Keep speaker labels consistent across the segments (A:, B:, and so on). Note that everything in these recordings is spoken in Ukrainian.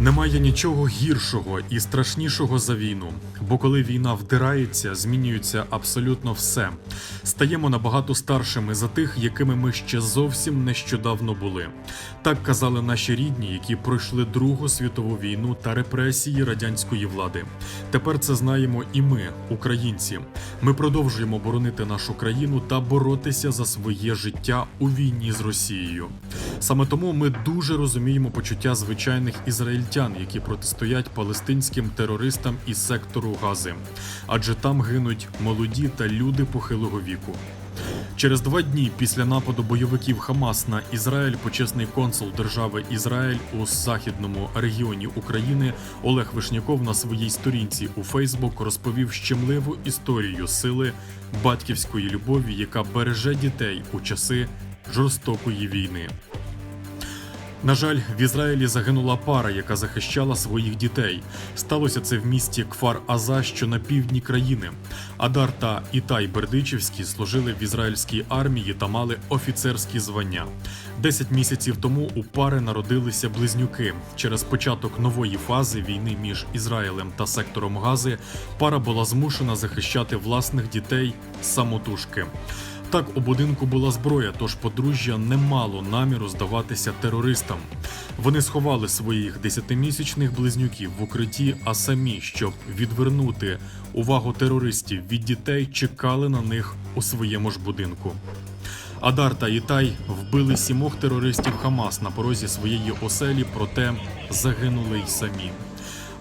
A: Немає нічого гіршого і страшнішого за війну, бо коли війна вдирається, змінюється абсолютно все. Стаємо набагато старшими за тих, якими ми ще зовсім нещодавно були. Так казали наші рідні, які пройшли Другу світову війну та репресії радянської влади. Тепер це знаємо і ми, українці. Ми продовжуємо боронити нашу країну та боротися за своє життя у війні з Росією. Саме тому ми дуже розуміємо почуття звичайних ізраїльтян, які протистоять палестинським терористам із сектору Гази, адже там гинуть молоді та люди похилого віку. Через два дні після нападу бойовиків Хамас на Ізраїль почесний консул держави Ізраїль у західному регіоні України Олег Вишняков на своїй сторінці у Фейсбук розповів щемливу історію сили батьківської любові, яка береже дітей у часи жорстокої війни. На жаль, в Ізраїлі загинула пара, яка захищала своїх дітей. Сталося це в місті Кфар Аза, що на півдні країни. Адар та Ітай Бердичівські служили в ізраїльській армії та мали офіцерські звання. Десять місяців тому у пари народилися близнюки. Через початок нової фази війни між Ізраїлем та сектором Гази пара була змушена захищати власних дітей самотужки. Так, у будинку була зброя, тож подружжя не мало наміру здаватися терористам. Вони сховали своїх десятимісячних близнюків в укритті, а самі, щоб відвернути увагу терористів від дітей, чекали на них у своєму ж будинку. Адар та Ітай вбили сімох терористів Хамас на порозі своєї оселі, проте загинули й самі.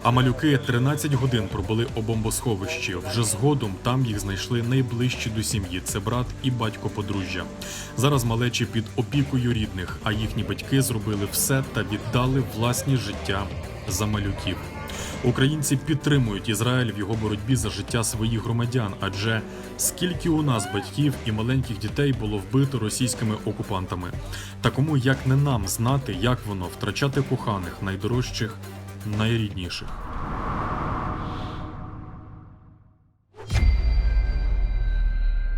A: А малюки 13 годин пробули у бомбосховищі. Вже згодом там їх знайшли найближчі до сім'ї. Це брат і батько подружжя. Зараз малечі під опікою рідних, а їхні батьки зробили все та віддали власні життя за малюків. Українці підтримують Ізраїль в його боротьбі за життя своїх громадян, адже скільки у нас батьків і маленьких дітей було вбито російськими окупантами. Та кому як не нам знати, як воно втрачати коханих, найдорожчих, найрідніших.